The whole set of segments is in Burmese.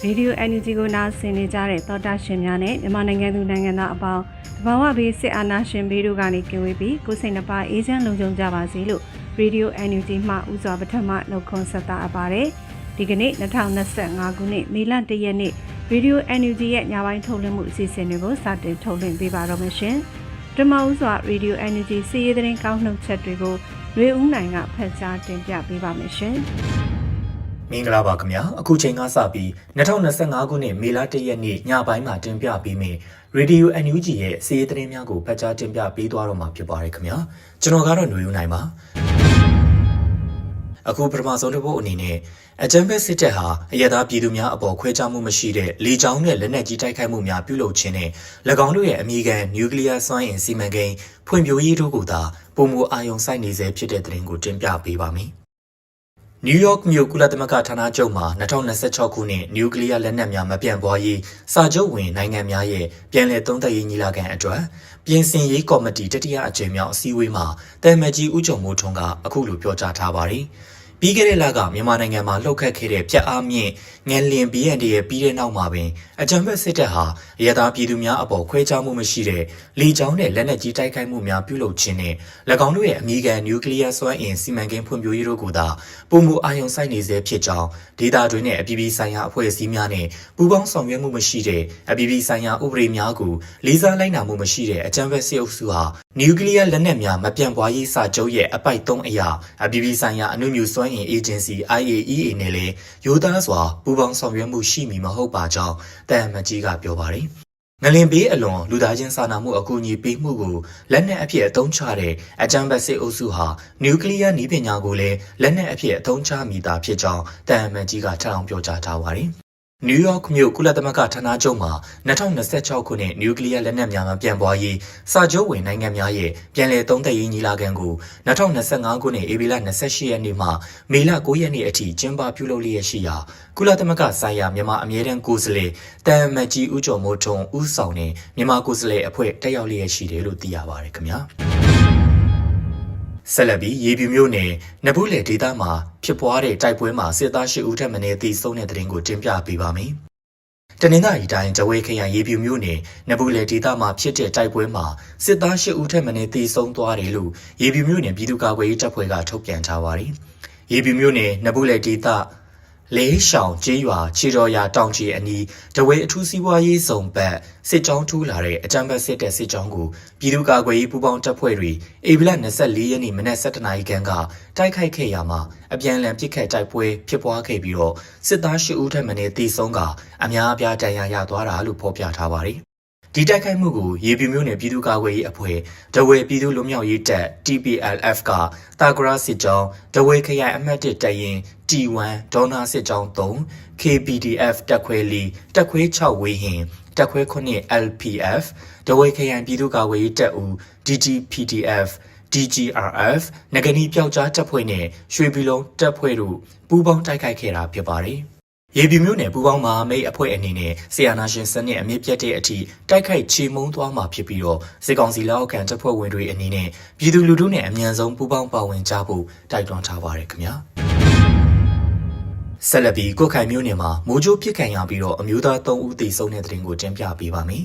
ပြီရေဒီယို NUG ကိုနားဆင်နေကြတဲ့သောတာရှင်များနဲ့မြန်မာနိုင်ငံသူနိုင်ငံသားအပေါင်းတဘာဝဘေးစစ်အာဏာရှင်ဘေးတို့ကနေကင်းဝေးပြီးကိုယ်စိတ်နှပါအေးချမ်းလုံခြုံကြပါစေလို့ရေဒီယို NUG မှဥစွာပထမနှုတ်ခွန်းဆက်တာအပ်ပါတယ်ဒီကနေ့2025ခုနှစ်မေလ1ရက်နေ့ရေဒီယို NUG ရဲ့ညပိုင်းထုတ်လွှင့်မှုအစီအစဉ်တွေကိုစတင်ထုတ်လွှင့်ပေးပါတော့မရှင်ပထမဦးစွာရေဒီယို NUG စီးရီးသတင်းကောင်းနှုတ်ချက်တွေကို ရွေဦးနိုင်ကဖတ်ကြားတင်ပြပေးပါမယ်ရှင်မင်္ဂလာပါခင်ဗျာအခုချိန်ကစပြီး2025ခုနှစ်မေလ1ရက်နေ့ညပိုင်းမှာတင်ပြပေးမယ့် Radio NUG ရဲ့စီးရီးသတင်းများကိုဖတ်ကြားတင်ပြပေးသွားတော့မှာဖြစ်ပါတယ်ခင်ဗျာကျွန်တော်ကတော့ຫນွေဦးနိုင်ပါအခုပထမဆုံးတစ်ပုတ်အနေနဲ့ အကြံဖက်စစ်တပ်ဟာအရသာပြည်သူများအပေါ်ခွဲခြားမှုမရှိတဲ့လေကြောင်းနဲ့လက်နက်ကြီးတိုက်ခိုက်မှုများပြုလုပ်ခြင်းနဲ့၎င်းတို့ရဲ့အမိခံနျူကလ িয়ার စွမ်းအင်စီမံကိန်းဖွံ့ဖြိုးရေးတို့ကိုသာပုံမူအာရုံစိုက်နေစေဖြစ်တဲ့သတင်းကိုတင်ပြပေးပါမယ်နယူးယောက်မြို့ကုလသမဂ္ဂဌာနချုပ်မှာ2026ခုနှစ်နျူကလ িয়ার လက်နက်များမပြန့်ပွားရေးစာချုပ်ဝင်နိုင်ငံများရဲ့ပြန်လည်သုံးသပ်ရေးညီလာခံအတွက်ပြင်ဆင်ရေးကော်မတီတတိယအကြိမ်မြောက်အစည်းအဝေးမှာတာမန်ကြီးဦးကျော်မိုးထွန်းကအခုလိုပြောကြားထားပါတယ်။ ပြီးခဲ့တဲ့လကမြန်မာနိုင်ငံမှာလှုပ်ခတ်ခဲ့တဲ့ပြက်အားမြင့်ငန်လင် BND ရဲ့ပြီးတဲ့နောက်မှာပင်အကြံဖက်စစ်တပ်ဟာအရသာပြည်သူများအပေါ်ခွဲခြားမှုမရှိတဲ့လေကြောင်းနဲ့လက်နက်ကြီးတိုက်ခိုက်မှုများပြုလုပ်ခြင်းနဲ့၎င်းတို့ရဲ့အမိခံနျူကလ িয়ার စွမ်းအင်စီမံကိန်းဖွံ့ဖြိုးရေးတို့ကိုသာပုံမှုအာရုံစိုက်နေစေဖြစ်ကြောင်းဒေတာတွင်နဲ့အပြည်ပြည်ဆိုင်ရာအဖွဲ့အစည်းများနဲ့ပူးပေါင်းဆောင်ရွက်မှုမရှိတဲ့အပြည်ပြည်ဆိုင်ရာဥပဒေများကိုလေးစားလိုက်နာမှုမရှိတဲ့အကြံဖက်စစ်အုပ်စုဟာနျူကလ িয়ার လက်နက်များမပြန့်ပွားရေးစာချုပ်ရဲ့အပိုက်၃အရာအပြည်ပြည်ဆိုင်ရာအနုမြူစွမ်းအင်အေဂျင်စီ IAEA နဲ့လည်းရိုးသားစွာပူးပေါင်းဆောင်ရွက်မှုရှိမည်မဟုတ်ပါကြောင်းတန်အမတ်ကြီးကပြောပါတယ်။ငလင်ပေးအလွန်လူသားချင်းစာနာမှုအကူအညီပေးမှုကိုလက်နက်အဖြစ်အသုံးချတဲ့အကြံဖက်စစ်အုပ်စုဟာနျူကလ িয়ারနည်းပညာကိုလည်းလက်နက်အဖြစ်အသုံးချမိတာဖြစ်ကြောင်းတန်အမတ်ကြီးကထပ်အောင်ပြောကြားထားပါတယ်။ နယူးယောက်မြို့ကုလသမဂ္ဂဌာနချုပ်မှာ2026ခုနှစ်နျူကလ িয়ার လက်နက်များမပြန့်ပွားရေးစာချုပ်ဝင်နိုင်ငံများရဲ့ပြန်လည်သုံးသပ်ရေးညီလာခံကို2025ခုနှစ်ဧပြီလ28ရက်နေ့မှမေလ9ရက်နေ့အထိကျင်းပပြုလုပ်လျက်ရှိရာကုလသမဂ္ဂဆိုင်ရာမြန်မာအမြဲတမ်းကိုယ်စားလှယ်တန်အမတ်ကြီးဦးကျော်မိုးထွန်းဦးဆောင်တဲ့မြန်မာကိုယ်စားလှယ်အဖွဲ့တက်ရောက်လျက်ရှိတယ်လို့သိရပါတယ်ခင်ဗျာ ဆက်လက်ပြီးရေပြူမြို့နယ်နဘူးလေဒေသမှာဖြစ်ပွားတဲ့တိုက်ပွဲမှာစစ်သား၈ဦးထပ်မံတည်ဆုံတဲ့တဲ့ရင်ကိုတင်ပြပေးပါမယ်။တနင်္သာရီတိုင်းဂျဝဲခရိုင်ရေပြူမြို့နယ်နဘူးလေဒေသမှာဖြစ်တဲ့တိုက်ပွဲမှာစစ်သား၈ဦးထပ်မံတည်ဆုံသွားတယ်လို့ရေပြူမြို့နယ်ပြည်သူ့ကာကွယ်ရေးတပ်ဖွဲ့ကထုတ်ပြန်ထားပါတယ်။ရေပြူမြို့နယ်နဘူးလေဒေသ လေးရှောင်ကျေးရွာခြေတော်ရာတောင်ချီအနီးတဝဲအထူးစီးပွားရေးဆောင်ဘက်စစ်ကြောင်းထူးလာတဲ့အကြံဘက်စစ်တဲ့စစ်ကြောင်းကိုပြည်သူ့ကာကွယ်ရေးပူးပေါင်းတပ်ဖွဲ့တွေဧပြီလ24ရက်နေ့မနက်7:00နာရီခန့်ကတိုက်ခိုက်ခဲ့ရမှာအပြန်အလှန်ပစ်ခတ်တိုက်ပွဲဖြစ်ပွားခဲ့ပြီးတော့စစ်သား၈ဦးထပ်မံတေဆုံးကအများအပြားတန်ရာရသွားတာလို့ဖော်ပြထားပါတယ်ဒီတိုက်ခိုက်မှုကိုရေပြူမျိုးနယ်ပြည်သူ့ကာကွယ်ရေးအဖွဲ့ဒဝဲပြည်သူ့လူမျိုးရေးတပ် TPLF ကတာဂရာစစ်ကြောင်းဒဝဲခရိုင်အမှတ်1တပ်ရင်း T1 ဒေါနာစစ်ကြောင်း3 KPDF တပ်ခွဲ4တပ်ခွဲ6ဝေဟင်တပ်ခွဲ9 LPF ဒဝဲခရိုင်ပြည်သူ့ကာကွယ်ရေးတပ်ဦး DGPDF DGRF ငကနီပျောက်ကြားတပ်ဖွဲ့နဲ့ရွှေပြည်လုံးတပ်ဖွဲ့တို့ပူးပေါင်းတိုက်ခိုက်ခဲ့တာဖြစ်ပါတယ်။ရေပြူမျိုးနယ်ပူပေါင်းမဟာမိတ်အဖွဲ့အနေနဲ့ဆီယနာရှင်စနစ်အမြင့်ပြတ်တဲ့အထိတိုက်ခိုက်ချေမှုန်းသွားမှာဖြစ်ပြီးတော့စစ်ကောင်စီလက်အောက်ခံတပ်ဖွဲ့ဝင်တွေအနေနဲ့ပြည်သူလူထုနဲ့အမြန်ဆုံးပူးပေါင်းပါဝင်ကြဖို့တိုက်တွန်းထားပါတယ်ခင်ဗျာ ဆက်လက်ပြီးကိုခိုင်မျိုးနယ်မှာမိုးကြိုးပစ်ခံရပြီးတော့အမျိုးသား3ဦးသေဆုံးတဲ့တဲ့တင်ကိုတင်ပြပေးပါမယ်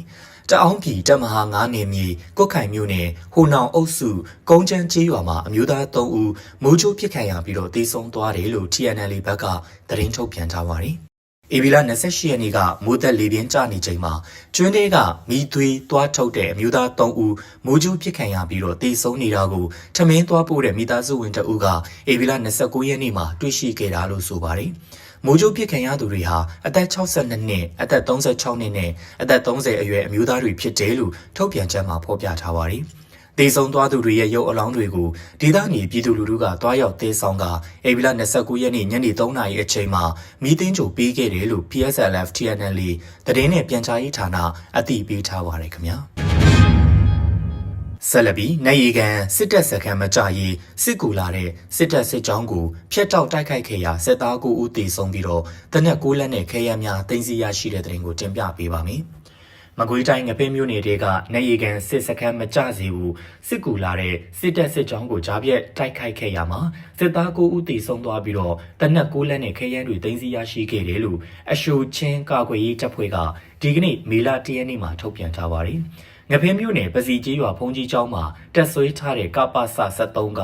တအောင်းပြည်တပ်မဟာ9နေမြေကုတ်ခိုင်မြို့နယ်ဟိုနောင်အုပ်စုကုန်းချမ်းကျေးရွာမှာအမျိုးသား3ဦးမိုးချိုးပစ်ခံရပြီးတော့တေဆုံးသွားတယ်လို့ TNL ဘက်ကသတင်းထုတ်ပြန်ထားပါတယ်။ ဧပြီလ28ရက်နေ့ကမိုးသက်လေပြင်းကျနေချိန်မှာကျွန်းထဲကမိသွေးသွားထုတ်တဲ့အမျိုးသား3ဦးမိုးချိုးပစ်ခံရပြီးတော့တေဆုံးနေတာကိုထမင်းသွားပို့တဲ့မိသားစုဝင်တအူးကဧပြီလ29ရက်နေ့မှာတွေ့ရှိခဲ့တာလို့ဆိုပါတယ်။မိုးကြိုးပစ်ခံရသူတွေဟာအသက်62နှစ်အသက်36နှစ်နဲ့အသက်30အရွယ်အမျိုးသားတွေဖြစ်တယ်လို့ထုတ်ပြန်ချက်မှာဖော်ပြထားပါတယ်။ ဒေဆုံသွားသူတွေရဲ့ရုပ်အလောင်းတွေကိုဒေသနေပြည်သူလူထုကတွားရောက်သေးဆောင်ကအေဗီလာ29ရက်နေ့ညနေ3နာရီအချိန်မှာမီးတင်းကြိုပေးခဲ့တယ်လို့ PSLF TNL သတင်းနဲ့ပြန်ကြားရေးဌာနအသိပေးထားပါတယ်ခင်ဗျာ။ဆက်လက်ပြီးနိုင်ရီကန်စစ်တပ်စခန်းမကြရေးစစ်ကူလာတဲ့စစ်တပ်စစ်ကြောင်းကိုဖျက်တောက်တိုက်ခိုက်ခဲ့ရာစစ်သား9ဦးသေဆုံးပြီးတော့တနက်9လက်နဲ့ခဲယမ်းများတင်စီရရှိတဲ့တဲ့ရင်ကိုတင်ပြပေးပါမယ်။ မကွေးတိုင်းငပိမြို့နယ်တဲကနိုင်ရီကန်စစ်စခန်းမကြစေဘူးစစ်ကူလာတဲ့စစ်တပ်စစ်ကြောင်းကိုကြားပြက်တိုက်ခိုက်ခဲ့ရမှာစစ်သား9ဦးသေဆုံးသွားပြီးတော့တနက်9လက်နဲ့ခဲယမ်းတွေတင်စီရရှိခဲ့တယ်လို့အရှိုချင်းကာကွယ်ရေးတပ်ဖွဲ့ကဒီကနေ့မေလ10ရက်နေ့မှာထုတ်ပြန်ထားပါတယ်။ငပင်းမြို့နယ်ပစီကြီးရွာဖုန်ကြီးကျောင်းမှာတက်ဆွေးထားတဲ့ကပ္ပစ73က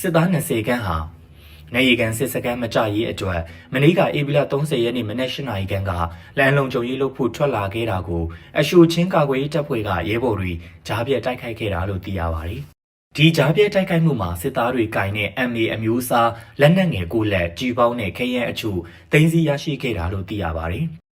စစ်သား20ခန်းဟာ နေရီကန်စစ်စကန်မကြရေးအတွက်မနေ့ကဧပြီလ30ရက်နေ့မနက်၈နာရီခန့်ကလမ်းလုံခြုံရေးလုပ်ဖို့ထွက်လာခဲ့တာကိုအရှိုချင်းကာကွယ်ရေးတပ်ဖွဲ့ကရဲဘော်တွေကြားပြတ်တိုက်ခိုက်ခဲ့တာလို့သိရပါတယ်။ဒီကြားပြဲတိုက်ခိုက်မှုမှာစစ်သားတွေကင်တဲ့ MA အမျိုးအစားလက်နက်ငယ်ကိုလက်ကြီးပေါင်းနဲ့ခရဲအချို့တင်းစီရရှိခဲ့တာလို့သိရပါတယ်။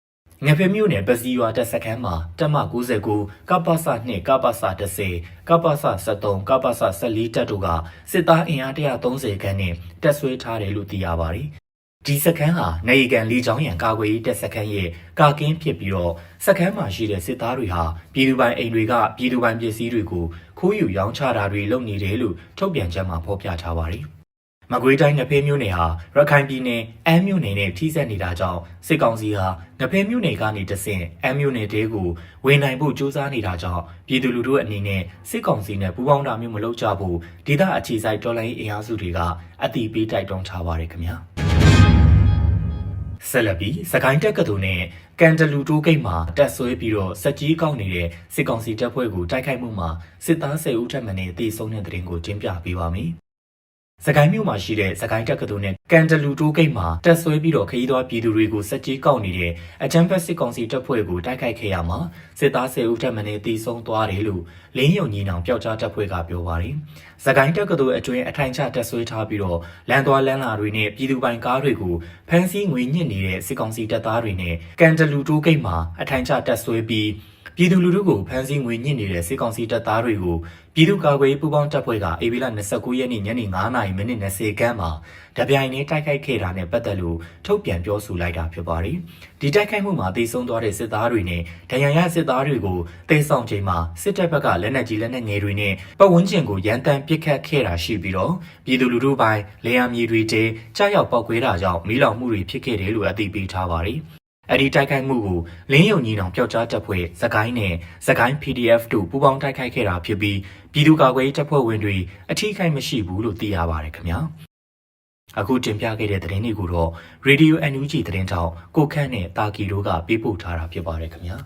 ငဖဲမြို့နယ်ပစီရွာတပ်စခန်းမှာတပ်မ99ကပ္ပစ2ကပ္ပစ10ကပ္ပစ73ကပ္ပစ14တပ်တို့ကစစ်သားအင်အား130ခန်းနဲ့တပ်ဆွဲထားတယ်လို့သိရပါတယ်။ဒီစခန်းဟာနေကန်လီချောင်းရံကာကွယ်ရေးတပ်စခန်းရဲ့ကာကင်းဖြစ်ပြီးတော့စခန်းမှာရှိတဲ့စစ်သားတွေဟာပြည်သူပိုင်အိမ်တွေကပြည်သူပိုင်ပစ္စည်းတွေကိုခိုးယူရောင်းချတာတွေလုပ်နေတယ်လို့ထုတ်ပြန်ချက်မှာဖော်ပြထားပါတယ်။ မကွေးတိုင်းငဖဲမြို့နယ်ဟာရခိုင်ပြည်နယ်အမ်းမြို့နယ်နဲ့ထိစပ်နေတာကြောင့်စစ်ကောင်စီဟာငဖဲမြို့နယ်ကနေတဆင့်အမ်းမြို့နယ်တဲကိုဝင်နိုင်ဖို့ကြိုးစားနေတာကြောင့်ပြည်သူလူထုအနေနဲ့စစ်ကောင်စီနဲ့ပူးပေါင်းတာမျိုးမလုပ်ကြဘူးဒေသအခြေစိုက်တော်လိုင်းအင်အားစုတွေကအတိပေးတိုက်တွန်းထားပါတယ်ခင်ဗျာဆက်လက်ပြီးစကိုင်းတက်ကတူနဲ့ကန်တလူတိုးဂိတ်မှာတက်ဆွဲပြီးတော့စက်ကြီးကောက်နေတဲ့စစ်ကောင်စီတပ်ဖွဲ့ကိုတိုက်ခိုက်မှုမှာစစ်သား10ဦးထပ်မံနဲ့တေဆုံးတဲ့တဲ့ရင်ကိုတင်ပြပေးပါမယ် စကိုင်းမြို့မှာရှိတဲ့စကိုင်းတက္ကသိုလ်နဲ့ကန်တလူတိုးဂိတ်မှာတက်ဆွဲပြီးတော့ခရီးသွားပြည်သူတွေကိုစက်ကြီးကောက်နေတဲ့အကြမ်းဖက်စစ်ကောင်စီတပ်ဖွဲ့ကိုတိုက်ခိုက်ခဲ့ရမှာစစ်သား10ဦးထပ်မံနဲ့တေဆုံးသွားတယ်လို့လင်းယုံညီနောင်ပျောက်ကြားတပ်ဖွဲ့ကပြောပါတယ်။စကိုင်းတက္ကသိုလ်အတွင်းအထိုင်ချတက်ဆွဲထားပြီးတော့လမ်းသွားလမ်းလာတွေနဲ့ပြည်သူပိုင်ကားတွေကိုဖမ်းဆီးငွေညှစ်နေတဲ့စစ်ကောင်စီတပ်သားတွေနဲ့ကန်တလူတိုးဂိတ်မှာအထိုင်ချတက်ဆွဲပြီး ပြည်သူလူထုကိုဖမ်းဆီးငွေညှစ်နေတဲ့စစ်ကောင်စီတပ်သားတွေကိုပြည်သူ့ကာကွယ်ရေးပူးပေါင်းတပ်ဖွဲ့ကအေဗီလာ29ရက်နေ့ညနေ9:30မိနစ်20ခန်းမှာတပြိုင်တည်းတိုက်ခိုက်ခဲ့တာနဲ့ပတ်သက်လို့ထုတ်ပြန်ပြောဆိုလိုက်တာဖြစ်ပါတယ်။ဒီတိုက်ခိုက်မှုမှာတေဆုံးသွားတဲ့စစ်သားတွေနဲ့ဒဏ်ရာရစစ်သားတွေကိုတေဆောင်ချိန်မှာစစ်တပ်ဘက်ကလက်နက်ကြီးလက်နက်ငယ်တွေနဲ့ပတ်ဝန်းကျင်ကိုရန်တမ်းပစ်ခတ်ခဲ့တာရှိပြီးတော့ပြည်သူလူထုပိုင်းလေယာဉ်မြေတွေတဲကြားရောက်ပောက်ကွဲတာကြောင့်မီးလောင်မှုတွေဖြစ်ခဲ့တယ်လို့အသိပေးထားပါတယ်။ အဲ့ဒီတိုက်ခိုက်မှုကိုလင်းယုံညီနောင်ပျောက်ကြားတပ်ဖွဲ့စကိုင်းနဲ့စကိုင်း PDF တို့ပူးပေါင်းတိုက်ခိုက်ခဲ့တာဖြစ်ပြီးပြည်သူ့ကာကွယ်ရေးတပ်ဖွဲ့ဝင်တွေအထီးခိုက်မရှိဘူးလို့သိရပါတယ်ခင်ဗျာအခုတင်ပြခဲ့တဲ့သတင်းတွေကိုတော့ Radio NUG သတင်းတောက်ကိုခန့်နဲ့တာကီတို့ကပေးပို့ထားတာဖြစ်ပါတယ်ခင်ဗျာ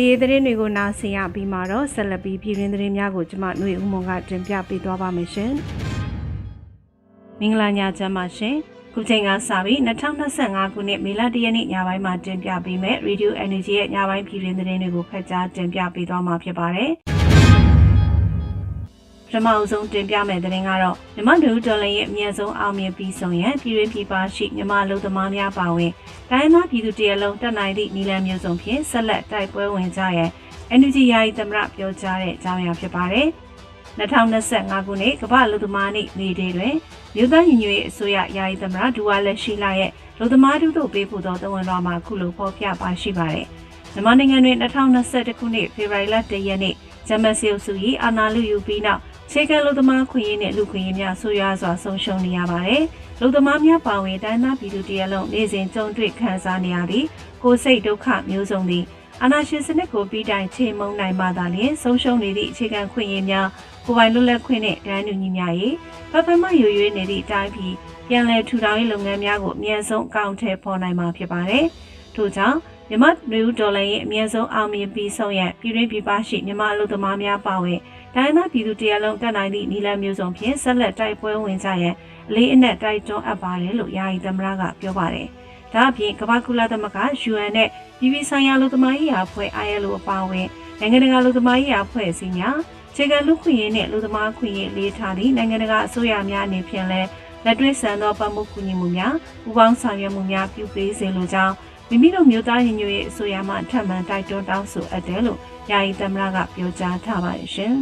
စီရေးသတင်းတွေကိုနားဆင်ရပြီးမှတော့ဆက်လက်ပြီးပြည်တွင်းသတင်းများကိုကျွန်မຫນွေဦးမွန်ကတင်ပြပေးသွားပါမယ်ရှင်။မင်္ဂလာညချမ်းပါရှင်။ခုချိန်ကစပြီး2025ခုနှစ်မေလ၁ရက်နေ့ညပိုင်းမှာတင်ပြပေးမယ် Radio Energy ရဲ့ညပိုင်းပြည်တွင်းသတင်းတွေကိုဖတ်ကြားတင်ပြပေးသွားမှာဖြစ်ပါတယ်။ ပထမအဆုံးတင်ပြမယ့်သတင်းကတော့မြမဒူဒေါ်လာရဲ့အမြင့်ဆုံးအောင်မြင်ပြီးဆုံးရန်ပြည်တွင်းပြည်ပရှိမြမလူသမားများပါဝင်တိုင်းသားပြည်သူတရလုံးတက်နိုင်သည့်နီလန်မျိုးစုံဖြင့်ဆက်လက်တိုက်ပွဲဝင်ကြရန် NUG ယာယီသမရပြောကြားတဲ့အကြောင်းအရာဖြစ်ပါတယ်။2025ခုနှစ်ကမ္ဘာလူသမားနေ့နေ့တည်းတွင်မြို့သားညီညွတ်ရေးအစိုးရယာယီသမရဒူဝါလက်ရှိလာရဲ့လူသမားတို့တို့ပေးပို့သောတဝန်တော်မှာခုလိုဖော်ပြပါရှိပါတယ်။မြန်မာနိုင်ငံတွင်2021ခုနှစ်ဖေဖော်ဝါရီလ1ရက်နေ့ဂျမဆီယိုစု၏အာနာလူယူပြီးနောက် ခြေကလူသမားခွင့်ရေးနဲ့လူခွင့်ရေးများဆိုရွာစွာဆုံးရှုံးနေရပါတယ်။လူသမားများပါဝင်တိုင်းသားပြည်သူတရလုံးနေ့စဉ်ကြုံတွေ့ခံစားနေရသည့်ကိုယ်စိတ်ဒုက္ခမျိုးစုံသည်အာဏာရှင်စနစ်ကိုပြီးတိုင်ချိန်မုံနိုင်မှသာလျှင်ဆုံးရှုံးနေသည့်အခြေခံခွင့်ရများကိုယ်ပိုင်လွတ်လပ်ခွင့်နဲ့တန်းတူညီမျှရေးပပမရွရွနေသည့်အတိုင်းပြီးပြန်လည်ထူထောင်ရေးလုပ်ငန်းများကိုအမြန်ဆုံးအကောင့်ထဲပေါ်နိုင်မှာဖြစ်ပါတယ်။ထို့ကြောင့်မြမနယူဒေါ်လာရဲ့အမြင့်ဆုံးအောင်မြင်ပြီးဆုံးရပြည်တွင်းပြည်ပရှိမြမအလုပ်သမားများပါဝင် ဒိုင်းနာပြည်သူတရားလုံးတက်နိုင်သည့်နီလမျိုးစုံဖြင့်ဆက်လက်တိုက်ပွဲဝင်ကြရန်အလေးအနက်တိုက်တွန်းအပ်ပါတယ်လို့ယာယီသမရကပြောပါတယ်။ဒါအပြင်ကမ္ဘာကုလသမဂ္ဂ UN နဲ့ပြည်ပဆိုင်ရာလူသမားရေးရာအဖွဲ့ ILO အပါအဝင်နိုင်ငံတကာလူသမားရေးရာအဖွဲ့အစည်းများခြေကလူခွင့်ရေးနဲ့လူသမားခွင့်ရေးလေးထားသည့်နိုင်ငံတကာအစိုးရများအနေဖြင့်လည်းလက်တွေ့ဆန်သောပတ်မှုကူညီမှုများပူးပေါင်းဆောင်ရွက်မှုများပြုပေးစေလိုကြောင်း မိမိတို့မျိုးသားညီညွတ်ရေးအစိုးရမှထပ်မံတိုက်တွန်းတောင်းဆိုအပ်တယ်လို့ယာယီသမ္မတကပြောကြားထားပါတယ်ရှင်။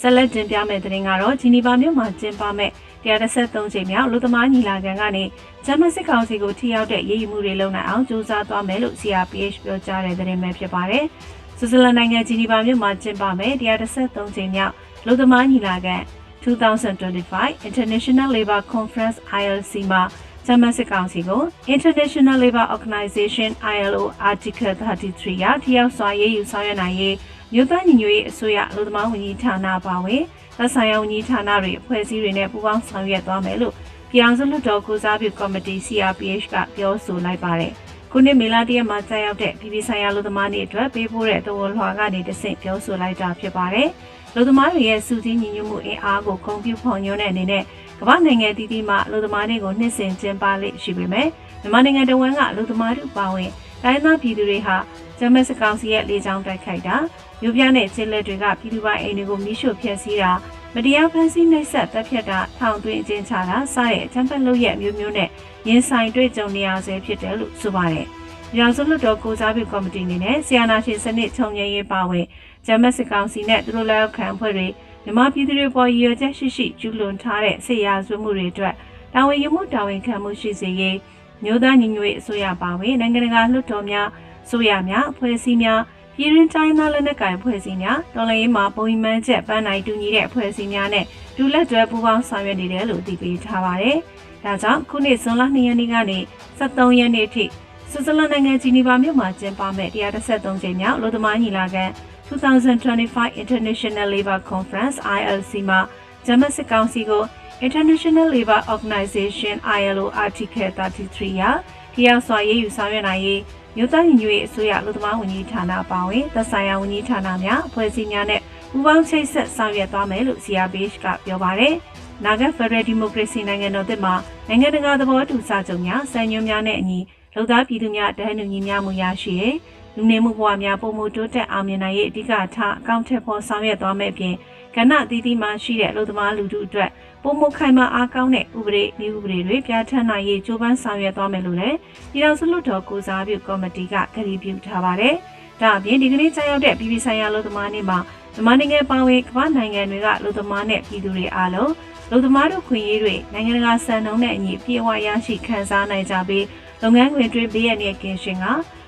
ဆက်လက်တင်ပြမယ့်သတင်းကတော့ဂျီနီဗာမြို့မှာကျင်းပမယ့်133ချိန်မြောက်လူသမားညီလာခံကနေဂျမစစ်ကောင်စီကိုထိရောက်တဲ့ရည်ရည်မှုတွေလုပ်နိုင်အောင်ကြိုးစားသွားမယ်လို့ CRPH ပြောကြားတဲ့သတင်းပဲဖြစ်ပါတယ်။ဆွစ်ဇာလန်နိုင်ငံဂျီနီဗာမြို့မှာကျင်းပမယ့်133ချိန်မြောက်လူသမားညီလာခံ2025 International Labour Conference ILC မှာ ဂျမစစ်ကောင်စီကို International Labour Organization ILO Article 33ရထိရောက်စွာရေးယူဆောင်ရွက်နိုင်ရေးမြို့သားညီညွတ်ရေးအစိုးရအလို့သမားဝန်ကြီးဌာနပါဝင်သက်ဆိုင်ရာဝန်ကြီးဌာနတွေအဖွဲ့အစည်းတွေနဲ့ပူးပေါင်းဆောင်ရွက်သွားမယ်လို့ပြည်အောင်စုလွှတ်တော်ကိုစားပြုကော်မတီ CRPH ကပြောဆိုလိုက်ပါတယ်။ ခုနှစ်မေလတရက်မှာကြာရောက်တဲ့ပြည်ပဆိုင်ရာလူသမားတွေအတွက်ပေးပို့တဲ့သဝလွှာကနေတဆင့်ပြောဆိုလိုက်တာဖြစ်ပါတယ်။လူသမားတွေရဲ့စုစည်းညီညွတ်မှုအင်အားကိုဂုဏ်ပြုဖော်ညွှန်းတဲ့အနေနဲ့ကမ္ဘာနိုင်ငံတည်တည်မှလူသမားတွေကိုနှစ်စဉ်ကျင်းပလိရှိပေမဲ့မြန်မာနိုင်ငံတဝန်းကလူသမားတို့ပါဝင်တိုင်းသားပြည်သူတွေဟာဂျမတ်စကောင်စီရဲ့လေကြောင်းတိုက်ခိုက်တာမြို့ပြနဲ့ချင်းလက်တွေကပြည်သူပိုင်းအိမ်တွေကိုမိရှို့ဖျက်ဆီးတာမ တရားဖန်ဆီးနှိပ်စက်တပ်ဖြတ်တာထောင်သွင်းအကျဉ်းချတာစတဲ့အချမ်းဖက်လုပ်ရမျိုးမျိုးနဲ့ရင်ဆိုင်တွေ့ကြုံနေရဆဲဖြစ်တယ်လို့ဆိုပါတယ်။ရောင်စုလွတ်တော်ကိုစားပြုကော်မတီအနေနဲ့ဆီယနာရှင်စနစ်ချုပ်ငြိမ်းရေးပါဝင်ဂျမတ်စကောင်စီနဲ့သူတို့လက်အောက်ခံဖွဲ့တွေမြန်မာပြည်သူတွေပေါ်ရည်ရွယ်ချက်ရှိရှိကျူးလွန်ထားတဲ့ဆေးရာဇဝတ်မှုတွေအတွက်တာဝန်ယူမှုတာဝန်ခံမှုရှိစေရေးမျိုးသားညီညွတ်ရေးအစိုးရပါဝင်နိုင်ငံတကာလွှတ်တော်များဆိုရများအဖွဲ့အစည်းများ ပြည်ရင်းတိုင်းသားလက်နက်ကိုင်အဖွဲ့အစည်းများတော်လှန်ရေးမှာပုံမှန်ချက်ပန်းနိုင်တူညီတဲ့အဖွဲ့အစည်းများနဲ့ဒူလက်တွဲပူးပေါင်းဆောင်ရွက်နေတယ်လို့သိပေးထားပါတယ်။ဒါကြောင့်ခုနှစ်ဇွန်လ2ရက်နေ့ကနေ23ရက်နေ့ထိဆွစ်ဇာလန်နိုင်ငံဂျီနီဗာမြို့မှာကျင်းပမယ့်133ကြိမ်မြောက်လူသမားညီလာခံ2025 International Labour Conference ILC မှာဂျမတ်စစ်ကောင်စီကို International Labour Organization ILO Article 33ရာတရားစွာရေးယူဆောင်ရွက်နိုင်ရေး မြို့သားညီညွတ်ရေးအစိုးရလူသမားဝန်ကြီးဌာနပါဝင်သက်ဆိုင်ရာဝန်ကြီးဌာနများအဖွဲ့အစည်းများနဲ့ပူးပေါင်းချိတ်ဆက်ဆောင်ရွက်သွားမယ်လို့ CRPH ကပြောပါတယ်။နာဂတ်ဖက်ဒရယ်ဒီမိုကရေစီနိုင်ငံတော်သစ်မှာနိုင်ငံတကာသဘောတူစာချုပ်များစံညွှန်းများနဲ့အညီလူသားပြည်သူများတန်းတူညီမျှမှုရရှိရေးလူနေမှုဘဝများပုံမှုတိုးတက်အောင်မြင်နိုင်ရေးအဓိကထားအကောင့်ထက်ပေါ်ဆောင်ရွက်သွားမယ့်ပြင်ကဏ္ဍအသီးသီးမှာရှိတဲ့လူသမားလူထုအတွက် ပုံမှုခိုင်မာအားကောင်းတဲ့ဥပဒေနည်းဥပဒေတွေပြဋ္ဌာန်းနိုင်ရေးကြိုးပမ်းဆောင်ရွက်သွားမယ်လို့လည်းပြည်ထောင်စုလွှတ်တော်ကိုစားပြုကော်မတီကကတိပြုထားပါတယ်။ဒါအပြင်ဒီကနေ့ကြာရောက်တဲ့ပြည်ပဆိုင်ရာလူသမားနေ့မှာမြန်မာနိုင်ငံပါဝင်ကမ္ဘာနိုင်ငံတွေကလူသမားနဲ့ပြည်သူတွေအားလုံးလူသမားတို့ခွင့်ရေးတွေနိုင်ငံတကာစံနှုန်းနဲ့အညီပြေဝရရှိခံစားနိုင်ကြပြီးလုပ်ငန်းခွင်တွင်ဘေးရန်ရဲ့ကင်းရှင်းက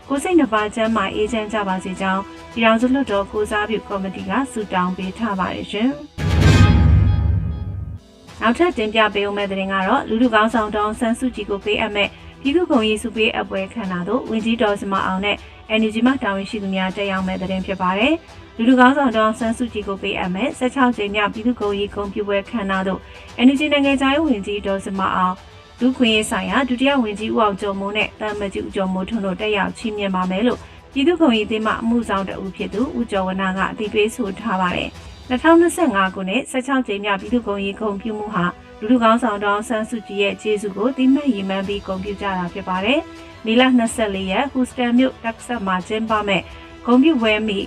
ကိုစိတ်နှပါချမ်းမှအေးချမ်းကြပါစေကြောင်းပြည်ထောင်စုလွှတ်တော်ကိုစားပြုကော်မတီကဆုတောင်းပေးထားပါတယ်ရှင်။ နောက်ထပ်တင်ပြပေးဦးမယ့်သတင်းကတော့လူလူကောင်းဆောင်တောင်းဆန်းစုကြည်ကိုပေးအပ်မဲ့ပြည်သူ့ဂုဏ်ရေးစုပေးအပွဲခမ်းနားသို့ဝင်ကြီးတော်စမအောင်နဲ့ NUG မှတာဝန်ရှိသူများတက်ရောက်မဲ့သတင်းဖြစ်ပါတယ်။လူလူကောင်းဆောင်တောင်းဆန်းစုကြည်ကိုပေးအပ်မဲ့16ကြိမ်မြောက်ပြည်သူ့ဂုဏ်ရေးဂုဏ်ပြုပွဲခမ်းနားသို့ NUG နိုင်ငံသားရေးဝင်ကြီးတော်စမအောင်လူခွင့်ရေးဆိုင်ရာဒုတိယဝန်ကြီးဦးအောင်ကျော်မိုးနဲ့တမ်မကြီးဦးကျော်မိုးထွန်းတို့တက်ရောက်ချီးမြှင့်ပါမယ်လို့ပြည်သူ့ဂုဏ်ရေးသင်းမှအမှုဆောင်တဦးဖြစ်သူဦးကျော်ဝနာကအတည်ပြုဆိုထားပါတယ်။ 2025ခုနှစ်16ကြိမ်မြောက်ပြည်သူ့ဂုဏ်ရေးဂုဏ်ပြုမှုဟာလူလူကောင်းဆောင်တော်ဆန်းစုကြည်ရဲ့ကျေးဇူးကိုတိမှတ်ရည်မှန်းပြီးဂုဏ်ပြုကြတာဖြစ်ပါတယ်။မေလ24ရက်ဟူစတန်မြို့တက်ဆတ်မှာကျင်းပမဲ့ဂုဏ်ပြုပွဲမိ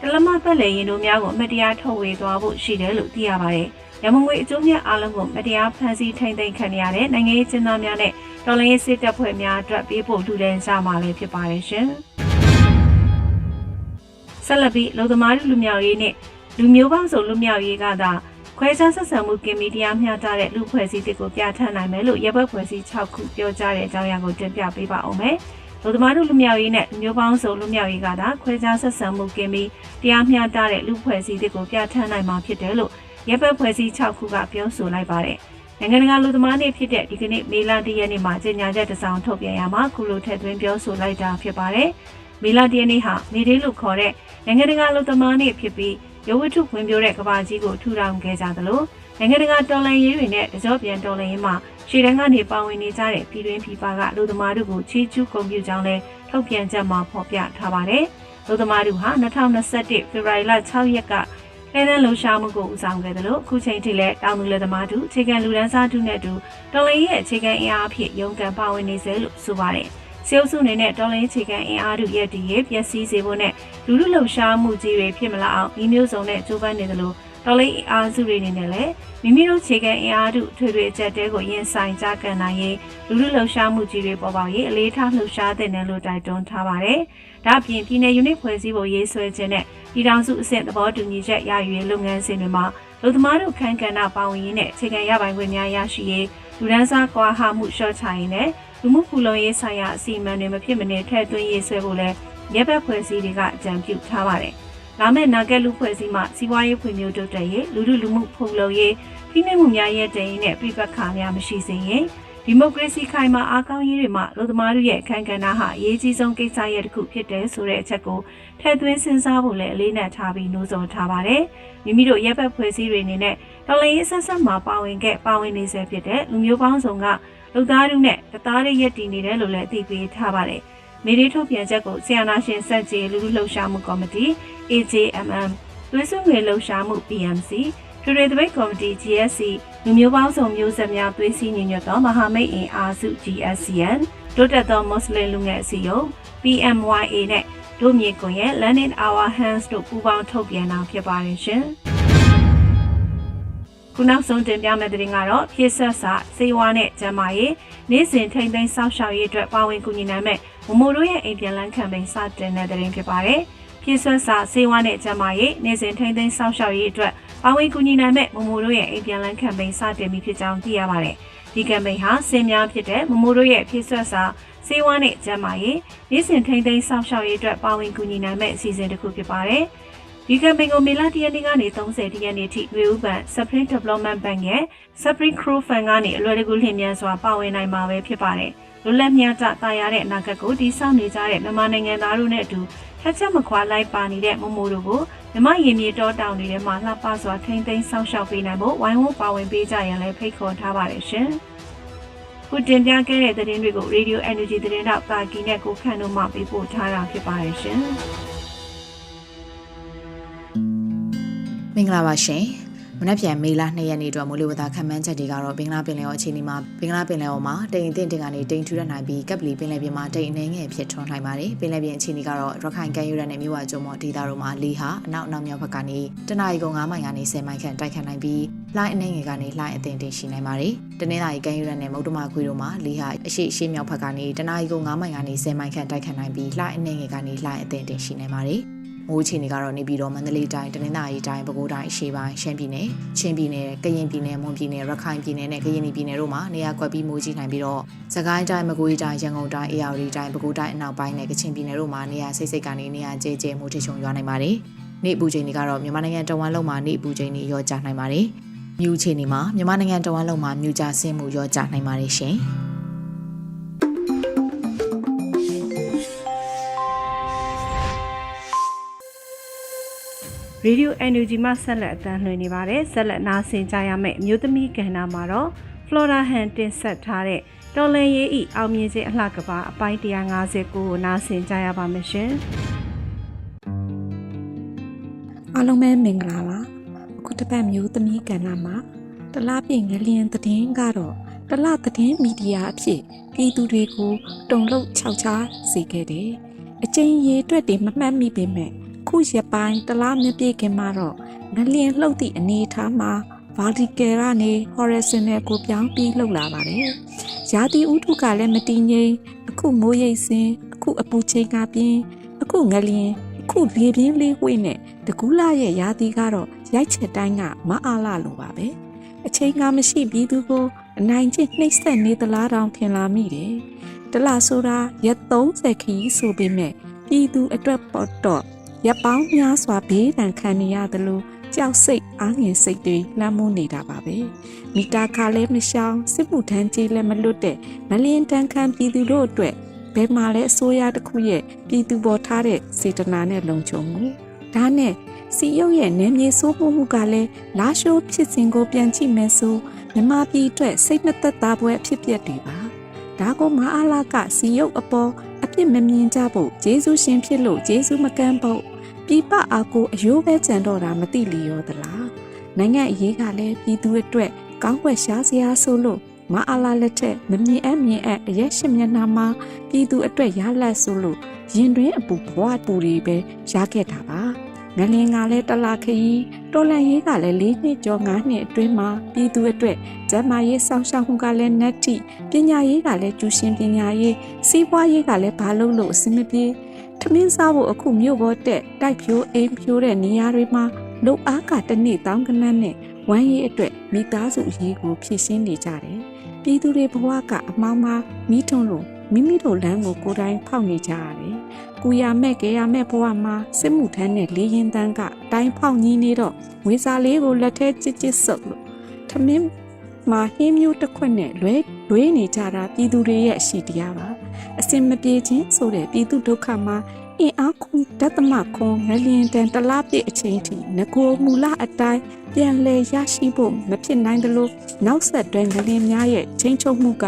တလမပတ်လည်ရင်တို့များကိုအမတရားထုတ်ဝေသွားဖို့ရှိတယ်လို့သိရပါတယ်။ရမုံငွေအကျိုးမြတ်အားလုံးကိုမတရားဖန်ဆီးထိန်သိမ်းခံရတဲ့နိုင်ငံရေးကျင်းသားများနဲ့တော်လှန်ရေးစစ်တပ်ဖွဲ့များအတွက်ပေးဖို့လူဒန်းကြမှာလည်းဖြစ်ပါတယ်ရှင်။ဆက်လက်ပြီးလူသမားလူမျိုးရေးနဲ့ လူမျိုးပေါင်းစုံလူမျိုးရေးကသာခွဲခြားဆက်ဆံမှုကင်မီတရားမျှတတဲ့လူဖွဲ့စည်းတွေကိုပြဋ္ဌာန်းနိုင်မယ်လို့ရပ်ဘက်ဖွဲ့စည်း6ခုပြောကြားတဲ့အကြောင်းအရာကိုတင်ပြပေးပါအောင်မယ်။လူသမားတို့လူမျိုးရေးနဲ့လူမျိုးပေါင်းစုံလူမျိုးရေးကသာခွဲခြားဆက်ဆံမှုကင်မီတရားမျှတတဲ့လူဖွဲ့စည်းတွေကိုပြဋ္ဌာန်းနိုင်မှာဖြစ်တယ်လို့ရပ်ဘက်ဖွဲ့စည်း6ခုကပြောဆိုလိုက်ပါတယ်။နိုင်ငံတကာလူသမားနေ့ဖြစ်တဲ့ဒီကနေ့မေလ၁ရက်နေ့မှာကြေညာချက်တစ်စောင်ထုတ်ပြန်ရမှာကုလိုထက်သွင်းပြောဆိုလိုက်တာဖြစ်ပါတယ်။မေလ၁ရက်နေ့ဟာမေဒေးလို့ခေါ်တဲ့နိုင်ငံတကာလူသမားနေ့ဖြစ်ပြီး ရုပ်ဝတ္ထုဝင်ပြောတဲ့ကဘာကြီးကိုထူထောင်ခဲ့ကြသလိုနိုင်ငံတကာတော်လှန်ရေးတွေနဲ့တကြောပြန်တော်လှန်ရေးမှာရှေ့တန်းကနေပါဝင်နေကြတဲ့ပြည်တွင်းပြည်ပကလူသမားတို့ကိုချီးကျူးဂုဏ်ပြုကြောင်းလည်းထုတ်ပြန်ချက်မှာဖော်ပြထားပါတယ်။လူသမားတို့ဟာ2021ဖေဖော်ဝါရီလ6ရက်ကလဲတဲ့လှူရှာမှုကိုဦးဆောင်ခဲ့တယ်လို့အခုချိန်ထိလည်းတောင်သူလက်သမားတို့အခြေခံလူဒန်းစားတို့နဲ့အတူတော်လှန်ရေးရဲ့အခြေခံအင်အားအဖြစ်ရုန်းကန်ပါဝင်နေစေလို့ဆိုပါတယ်။ စေအုပ်စုအနေနဲ့တော်လိုင်းအခြေခံအင်အားတို့ရဲ့တည်ရပျက်စီးစေဖို့နဲ့လူလူလှုပ်ရှားမှုကြီးတွေဖြစ်မလာအောင်ဤမျိုးစုံနဲ့ကြိုးပမ်းနေတယ်လို့တော်လိုင်းအင်အားစုတွေအနေနဲ့လည်းမိမိတို့အခြေခံအင်အားတို့ထွေထွေအကျက်တဲကိုရင်ဆိုင်ကြကန်နိုင်ရေးလူလူလှုပ်ရှားမှုကြီးတွေပေါ်ပေါက်ရေးအလေးထားလှုပ်ရှားတဲ့နယ်လို့တိုက်တွန်းထားပါတယ်။ဒါ့အပြင်ပြည်내 ယူနစ်ဖွဲ့စည်းဖို့ရေးဆွဲခြင်းနဲ့ပြည်ထောင်စုအဆင့်သဘောတူညီချက်ရယူရေးလုပ်ငန်းစဉ်တွေမှာလူသမားတို့ခန့်ကဏ္ဍပါဝင်ရေးနဲ့အခြေခံရပိုင်ခွင့်များရရှိရေးလူဒန်းစားကွာဟမှုလျှော့ချရေးနဲ့ လူမှုဖူလုံရေးဆိုင်ရာအစီအမံတွေမဖြစ်မနေထည့်သွင်းရေးဆွဲဖို့လဲရဲဘက်ဖွဲ့စည်းတွေကအကြံပြုထားပါတယ်။လာမယ့်နာဂက်လူဖွဲ့စည်းမှစီးပွားရေးဖွံ့ဖြိုးတိုးတက်ရေးလူလူလူမှုဖူလုံရေးဖိနှိပ်မှုများရဲ့တည်ရင်နဲ့ပြပခါများမရှိစေရင်ဒီမိုကရေစီခိုင်မာအားကောင်းရေးတွေမှာလူသမားတို့ရဲ့အခမ်းကဏ္ဍဟာအရေးကြီးဆုံးကိစ္စရဲ့တစ်ခုဖြစ်တယ်ဆိုတဲ့အချက်ကိုထည့်သွင်းစဉ်းစားဖို့လည်းအလေးနက်ထားပြီးနှိုးဆော်ထားပါတယ်။မိမိတို့ရဲဘက်ဖွဲ့စည်းတွေအနေနဲ့တော်လှန်ရေးဆက်ဆက်မှာပါဝင်ခဲ့ပါဝင်နေစေဖြစ်တဲ့လူမျိုးပေါင်းစုံက လူသားတို့နဲ့တသားတွေရက်တည်နေတယ်လို့လည်းအသိပေးထားပါတယ်။မိဒီထုတ်ပြန်ချက်ကိုဆီယနာရှင်စက်ကြီးလူလူလှုပ်ရှားမှုကော်မတီ AJMM သွေးစွငွေလှုပ်ရှားမှု PMC ထူထူသပိတ်ကော်မတီ GSC လူမျိုးပေါင်းစုံမျိုးဆက်များသွေးစည်းညီညွတ်သောမဟာမိတ်အင်အားစု GSCN တိုးတက်သောမွတ်စလင်လူငယ်အစည်းအရုံး PMYA နဲ့ဒုမြေကွန်ရဲ့ Land in Our Hands တို့ပူးပေါင်းထုတ်ပြန်တာဖြစ်ပါတယ်ရှင်။ ခုနောက်ဆုံးတင်ပြမယ့်သတင်းကတော့ဖြည့်ဆက်စာစေဝါနဲ့ကျမ်းမာရေးနေ့စဉ်ထိမ့်သိမ်းစောင့်ရှောက်ရေးအတွက်ပါဝင်ကူညီနိုင်မဲ့မမိုတို့ရဲ့အိမ်ပြန်လန်းခံပိန်စတင်တဲ့သတင်းဖြစ်ပါတယ်။ဖြည့်ဆက်စာစေဝါနဲ့ကျမ်းမာရေးနေ့စဉ်ထိမ့်သိမ်းစောင့်ရှောက်ရေးအတွက်ပါဝင်ကူညီနိုင်မဲ့မမိုတို့ရဲ့အိမ်ပြန်လန်းခံပိန်စတင်ပြီဖြစ်ကြောင်းသိရပါတယ်။ဒီကမ်ပိန်ဟာစင်များဖြစ်တဲ့မမိုတို့ရဲ့ဖြည့်ဆက်စာစေဝါနဲ့ကျမ်းမာရေးနေ့စဉ်ထိမ့်သိမ်းစောင့်ရှောက်ရေးအတွက်ပါဝင်ကူညီနိုင်မဲ့အစီအစဉ်တစ်ခုဖြစ်ပါတယ်။ ဒီကမ်ပိန်းကိုမေလ၁ရက်နေ့ကနေ30ရက်နေ့ထိဝေဥပန် Supreme Development Bank ရဲ့ Supreme Crew Fund ကနေအလွယ်တကူလျင်မြန်စွာပါဝင်နိုင်မှာပဲဖြစ်ပါတယ်။လွတ်လပ်မျှတတာယာတဲ့အနာဂတ်ကိုတည်ဆောက်နေကြတဲ့မြန်မာနိုင်ငံသားတို့နဲ့အတူထက်ချက်မခွာလိုက်ပါနေတဲ့မမိုတို့ကိုမြမရင်မြေတောတောင်တွေထဲမှာလှပစွာထိမ့်သိမ်းဆောက်ရှောက်ပေးနိုင်ဖို့ဝိုင်းဝန်းပါဝင်ပေးကြရန်လည်းဖိတ်ခေါ်ထားပါတယ်ရှင်။ခုတင်ပြခဲ့တဲ့သတင်းတွေကို Radio Energy သတင်းတော့တာကီနဲ့ကိုခန့်တို့မှပေးပို့ထားတာဖြစ်ပါတယ်ရှင်။ မင်္ဂလာပါရှင်မနက်ဖြန်မေလ2ရက်နေ့အတွက်မိုးလေဝသခန့်မှန်းချက်တွေကတော့ဘင်္ဂလားပင်လယ်ော်အခြေအနေမှာဘင်္ဂလားပင်လယ်ော်မှာတိမ်အထင်တင်ကနေတိမ်ထူရနိုင်ပြီးကပ်ပလီပင်လယ်ပြင်မှာတိမ်အနေငယ်ဖြစ်ထွန်းနိုင်ပါတယ်ပင်လယ်ပြင်အခြေအနေကတော့ရခိုင်ကမ်းရိုးတန်းနဲ့မြို့ဝကျုံမော်ဒေသတို့မှာလေဟာအနောက်အနောက်မြောက်ဘက်ကနေတနအီကုံ9မိုင်ကနေ10မိုင်ခန့်တိုက်ခတ်နိုင်ပြီးလှိုင်းအနေငယ်ကနေလှိုင်းအထင်တင်ရှိနိုင်ပါတယ်တနင်္လာရီကမ်းရိုးတန်းနဲ့မုတ်တမခွေတို့မှာလေဟာအရှိအရှိမြောက်ဘက်ကနေတနအီကုံ9မိုင်ကနေ10မိုင်ခန့်တိုက်ခတ်နိုင်ပြီးလှိုင်းအနေငယ်ကနေလှိုင်းအထင်တင်ရှိနိုင်ပါတယ် မိုးချီနေကတော့နေပြည်တော်မန္တလေးတိုင်းတနင်္သာရီတိုင်းပဲခူးတိုင်းအရှေ့ပိုင်းရှမ်းပြည်နယ်ချင်းပြည်နယ်ကရင်ပြည်နယ်မွန်ပြည်နယ်ရခိုင်ပြည်နယ်နဲ့ကရင်ပြည်နယ်တို့မှာနေရာကွက်ပြီးမိုးကြီးနိုင်ပြီးတော့စကိုင်းတိုင်းမကွေးတိုင်းရန်ကုန်တိုင်းအေရဝတီတိုင်းပဲခူးတိုင်းအနောက်ပိုင်းနဲ့ကချင်ပြည်နယ်တို့မှာနေရာစိတ်စိတ်ကနေနေရာကျဲကျဲမိုးထချုံရွာနိုင်ပါတယ်။နေ့ပူချိန်တွေကတော့မြန်မာနိုင်ငံတဝမ်းလုံးမှာနေ့ပူချိန်တွေရောကျနိုင်ပါတယ်။မြူချိန်တွေမှာမြန်မာနိုင်ငံတဝမ်းလုံးမှာမြူကျဆင်းမှုရောကျနိုင်ပါတယ်ရှင်။ Radio Energy မှဆက်လက်အသံလွှင့်နေပါတယ်ဆက်လက်နားဆင်ကြရမယ့်အမျိုးသမီးကဏ္ဍမှာတော့ Flora Han တင်ဆက်ထားတဲ့တော်လန်ရေးဤအောင်မြင်ခြင်းအလှကပါအပိုင်း159ကိုနားဆင်ကြရပါမယ်ရှင်အားလုံးပဲမင်္ဂလာပါအခုတစ်ပတ်မျိုးသမီးကဏ္ဍမှာတလားပြည့်ငလျင်သတင်းကတော့တလားသတင်းမီဒီယာအဖြစ်ပြည်သူတွေကိုတုံ့လုံခြောက်ချားစေခဲ့တယ်အကျဉ်းရေးအတွက်တွေမမှတ်မိပေမဲ့ ခုရပိုင်းတလားမပြေခင်မှာတော့ငလျင်လှုပ်သည့်အနေအထားမှာ vertical ကနေ horizontal ကိုပြောင်းပြီးလှုပ်လာပါတယ်။ရာသီဥတုကလည်းမတည်ငြိမ်အခုမိုးရိပ်စင်အခုအပူချိန်ကပြင်းအခုငလျင်အခုလေပြင်းလေးဝှေ့နဲ့တကူလာရဲ့ရာသီကတော့ရိုက်ချက်တိုင်းကမအားလာလို့ပါပဲအချိန်ကမရှိပြီးသူကိုအနိုင်ကျင့်နှိမ့်ဆက်နေသလားတောင်ထင်လာမိတယ်တလားဆိုတာရက်30ခီးဆိုပေမဲ့ပြည်သူအတွက်ပေါ်တော့ ရပ်ပေါင်းများစွာဘေးဒဏ်ခံနေရသလိုကြောက်စိတ်အားငယ်စိတ်တွေနှမ်းမိုးနေတာပါပဲမိတာခါလည်းမရှောင်စစ်မှုထမ်းကြီးလည်းမလွတ်တဲ့မလင်းတန်းခံပြည်သူတို့အတွက်ဘယ်မှာလဲအစိုးရတစ်ခုရဲ့ပြည်သူပေါ်ထားတဲ့စေတနာနဲ့လုံခြုံမှုဒါနဲ့စီရုပ်ရဲ့နယ်မြေစိုးမိုးမှုကလည်းလာရှိုးဖြစ်စဉ်ကိုပြန်ကြည့်မယ်ဆိုမြမပြည်အတွက်စိတ်နှစ်သက်သာပွဲအဖြစ်ပြက်တွေပါဒါကိုမအားလာကစီရုပ်အပေါ်အပြစ်မမြင်ကြဖို့ဂျေဇုရှင်ဖြစ်လို့ဂျေဇုမကမ်းဖို့ ပြပအားကိုအယိုးပဲကြံတော့တာမသိလျောသလားနိုင်ငံအရေးကလည်းပြည်သူအတွက်ကောင်းွက်ရှားစရာဆိုလို့မအားလာလက်ထက်မမြင်အပ်မြင်အပ်အရက်ရှင်မျက်နှာမှာပြည်သူအတွက်ရလက်ဆိုလို့ရင်တွင်အပူဘဝပူတွေပဲရခဲ့တာပါငလင်ကလည်းတလာခရီးတော်လန်ရေးကလည်း၄နှစ်ကျော်၅နှစ်အတွင်းမှာပြည်သူအတွက်ကျန်းမာရေးစောင့်ရှောက်မှုကလည်းနက်တိပညာရေးကလည်းကျူရှင်ပညာရေးစီးပွားရေးကလည်းဘာလို့လို့အဆင်မပြေ ထမင်းစားဖို့အခုမြို့ပေါ်တက်တိုက်ဖြိုးအိမ်ဖြိုးတဲ့နေရာတွေမှာလုံအားကတစ်နေ့တောင်းကနန်းနဲ့ဝမ်းရေးအတွက်မိသားစုအရေးကိုဖြည့်ရှင်းနေကြတယ်ပြည်သူတွေဘဝကအမောင်းမှာမိထုံလို့မိမိတို့လမ်းကိုကိုယ်တိုင်ဖောက်နေကြရတယ်။ကိုရမဲ့ကေရမဲ့ဘဝမှာစစ်မှုထမ်းတဲ့လေးရင်တန်းကတိုင်းဖောက်ကြီးနေတော့ဝေစာလေးကိုလက်ထဲချစ်ချစ်ဆုပ်လို့ထမင်းမှာဟင်းမျိုးတစ်ခွက်နဲ့လွဲလွဲနေကြတာပြည်သူတွေရဲ့အရှိတရားပါ။ အစင်မပြေခြင်းဆိုတဲ့ပြည်သူဒုက္ခမှာအင်အားခုဓတ္တမခွန်ငလျင်တန်တလားပြည့်အချိန်ထိငကိုမူလအတိုင်းပြန်လဲရရှိဖို့မဖြစ်နိုင်သလိုနောက်ဆက်တွဲငလျင်များရဲ့ချင်းချုပ်မှုက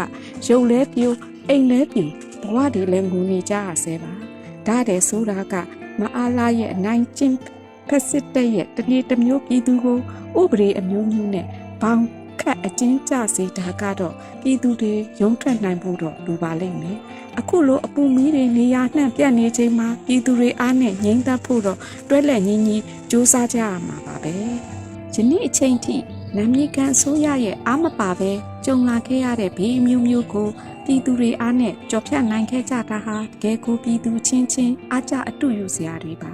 ရုပ်လဲပြိုအိမ်လဲပြိုဘဝတွေလည်းငူနေကြရဆဲပါဒါတဲ့ဆိုတာကမအားလာရဲ့အနိုင်ကျင့်ဖက်စစ်တဲ့ရဲ့တနေ့တစ်မျိုးပြည်သူကိုဥပဒေအမျိုးမျိုးနဲ့ဘောင် ခတ်အကျဉ်းချစေတာကတော့ပြည်သူတွေရုံးထွက်နိုင်ဖို့တော့လိုပါလိမ့်မယ်အခုလိုအပူမီးတွေနေရာနှံ့ပြန့်နေချိန်မှာပြည်သူတွေအားနဲ့ငြိမ်းသက်ဖို့တော့တွဲလက်ညီညီစူးစမ်းကြရမှာပါပဲယနေ့အချိန်ထိနမ်မြေကန်ဆိုးရရဲ့အားမပါပဲကြုံလာခဲ့ရတဲ့ဘေးအမျိုးမျိုးကိုပြည်သူတွေအားနဲ့ကြော်ဖြတ်နိုင်ခဲ့ကြတာဟာတကယ်ကိုပြည်သူချင်းချင်းအားကြအတူယူစရာတွေပါ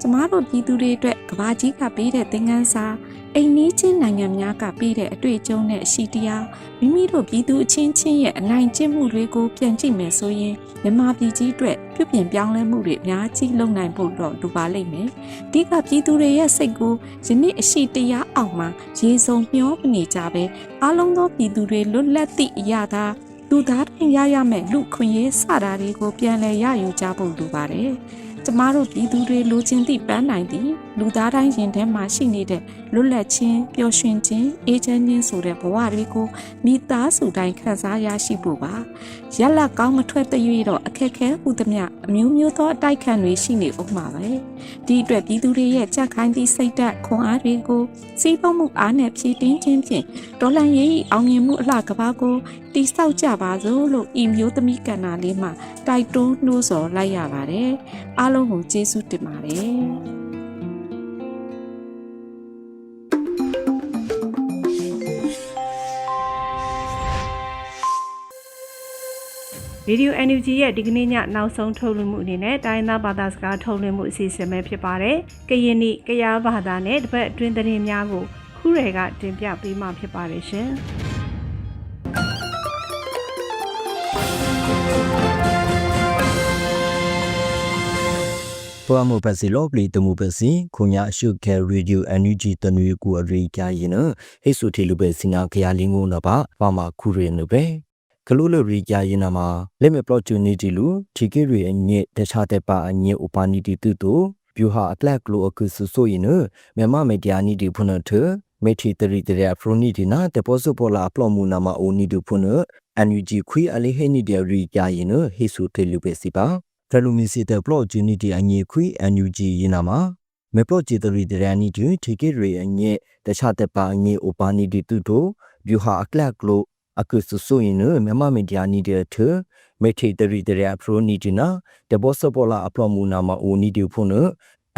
ကျမတို့ပြည်သူတွေအတွက်ကဘာကြီးကပေးတဲ့သင်ခန်းစာ အိမ်နီးချင်းနိုင်ငံများကပေးတဲ့အတွေ့အကြုံနဲ့အရှိတရားမိမိတို့ပြည်သူအချင်းချင်းရဲ့အနိုင်ကျင့်မှုတွေကိုပြန်ကြည့်မယ်ဆိုရင်မြန်မာပြည်ကြီးအတွက်ပြုပြင်ပြောင်းလဲမှုတွေအများကြီးလုပ်နိုင်ဖို့တော့လိုပါလိမ့်မယ်။ဒီကပြည်သူတွေရဲ့စိတ်ကိုယနေ့အရှိတရားအောင်မှာရေစုံမျောမနေကြပဲအားလုံးသောပြည်သူတွေလွတ်လပ်သည့်အရာသာလူသားတိုင်းရရမယ်လူခွင့်ရေးစတာတွေကိုပြန်လည်ရယူကြဖို့လိုပါတယ်။ကျမတို့ပြည်သူတွေလိုချင်သည့်ပန်းနိုင်သည့်လူသားတိုင်းရင်ထဲမှာရှိနေတဲ့လွတ်လပ်ခြင်းပျော်ရွှင်ခြင်းအေးချမ်းခြင်းဆိုတဲ့ဘဝတွေကိုမိသားစုတိုင်းခံစားရရှိဖို့ပါရက်လက်ကောင်းမထွက်သရွေ့တော့အခက်ခဲဥသမျှအမျိုးမျိုးသောအတိုက်ခံတွေရှိနေဦးမှာပဲဒီအတွက်ပြည်သူတွေရဲ့ကြက်ခိုင်းသည့်စိတ်ဓာတ်ခွန်အားတွေကိုစီးပွားမှုအားနဲ့ဖြည့်တင်းခြင်းဖြင့်ဒေါ်လန်ရေးအောင်မြင်မှုအလှကဘာကိုတိဆောက်ကြပါစို့လို့ဤမျိုးသမီးကဏ္ဍလေးမှာတိုက်တွန်းနှိုးဆော်လိုက်ရပါတယ်အားလုံးကိုကျေးဇူးတင်ပါတယ် ဗီဒီယို NUG ရဲ့ဒီကနေ့ညနောက်ဆုံးထုတ်လွှင့်မှုအနေနဲ့တိုင်းသားဘာသာစကားထုတ်လွှင့်မှုအစီအစဉ်ပဲဖြစ်ပါတယ်။ကရင်နီကရားဘာသာနဲ့တပတ်အတွင်းသတင်းများကိုခုရဲကတင်ပြပေးမှာဖြစ်ပါတယ်ရှင်။ပေါ်မပတ်စီလောပလီတမှုပစီခုညာရှုခဲရေဒီယိုအန်ယူဂျီတနွေကူအရိကြရင်နဟိဆုထေလူပဲစနာခရလင်းကိုနပါပါမခုရေနပဲ ကလူလရိကြရင်နမှာလက်မပလော့ချူနီတီလူတီကေရီအညစ်တခြားတဲ့ပါအညစ်ဥပနီတီတူတူဗျူဟာအကလက်ကလိုအခုဆူဆိုရင်နမမေဒီယာနီဒီဖုန်ထမေထီတရီတရဖရိုနီဒီနာတပေါ်စပေါ်လာပလော့မှုနာမအိုနီဒူဖုန်အန်ယူဂျီခွီအလေးဟဲနီဒီရီကြရင်နဟိဆုထေလူပဲစီပါဖရလူမီစီတဲ့ပလော့ဂျူနီတီအငြေခွေ NUG ရင်နာမှာမေပလော့ဂျီတရီဒရန်နီတူထေကေရေအငြေတခြားတဲ့ပါအငြေအိုပါနီတီတူတိုဗျူဟာအကလက်ကလို အခုဆူဆိုရင်နမမမီဒီယာနီတဲ့ထမေထေတရီဒရအပရိုနီတီနာတဘောစပေါ်လာအပလော့မူနာမအိုနီတီဖုန်